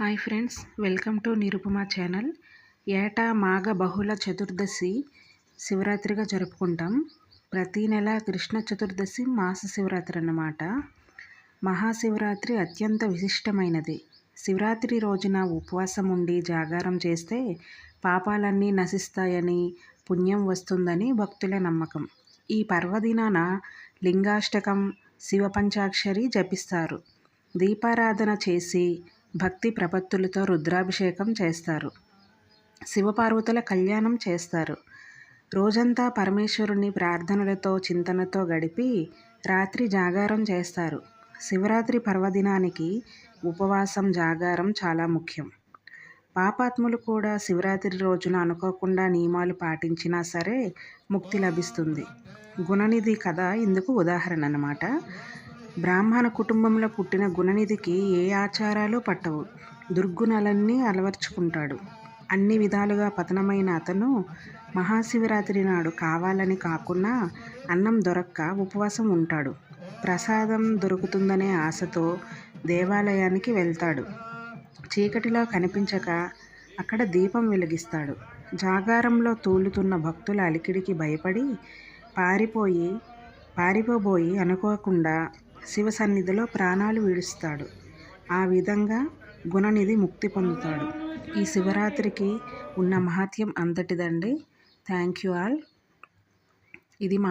Hi friends welcome to Nirupama channel. ఏటా మాఘ బహుళ చతుర్దశి శివరాత్రిగా జరుపుకుంటాం. ప్రతీ నెల కృష్ణ చతుర్దశి మాస శివరాత్రి అన్నమాట. మహాశివరాత్రి అత్యంత విశిష్టమైనది. శివరాత్రి రోజున ఉపవాసం ఉండి జాగారం చేస్తే పాపాలన్నీ నశిస్తాయని పుణ్యం వస్తుందని భక్తుల నమ్మకం. ఈ పర్వదినాన లింగాష్టకం శివ పంచాక్షరి జపిస్తారు. దీపారాధన చేసి భక్తి ప్రపత్తులతో రుద్రాభిషేకం చేస్తారు. శివపార్వతుల కళ్యాణం చేస్తారు. రోజంతా పరమేశ్వరుని ప్రార్థనలతో చింతనతో గడిపి రాత్రి జాగారం చేస్తారు. శివరాత్రి పర్వదినానికి ఉపవాసం జాగారం చాలా ముఖ్యం. పాపాత్ములు కూడా శివరాత్రి రోజున అనుకోకుండా నియమాలు పాటించినా సరే ముక్తి లభిస్తుంది. గుణనిధి కథ ఇందుకు ఉదాహరణ అన్నమాట బ్రాహ్మణ కుటుంబంలో పుట్టిన గుణనిధికి ఏ ఆచారాలు పట్టవు. దుర్గుణాలన్నీ అలవర్చుకుంటాడు. అన్ని విధాలుగా పతనమైన అతను మహాశివరాత్రి నాడు కావాలని కాకుండా అన్నం దొరక్క ఉపవాసం ఉంటాడు. ప్రసాదం దొరుకుతుందనే ఆశతో దేవాలయానికి వెళ్తాడు. చీకటిలో కనిపించక అక్కడ దీపం వెలిగిస్తాడు. జాగారంలో తూలుతున్న భక్తుల అలికిడికి భయపడి పారిపోయి పారిపోబోయి అనుకోకుండా శివ సన్నిధిలో ప్రాణాలు విడుస్తాడు. ఆ విధంగా గుణనిధి ముక్తి పొందుతాడు. ఈ శివరాత్రికి ఉన్న మహత్యం అంతటిదండి. Thank you all. ఇది మా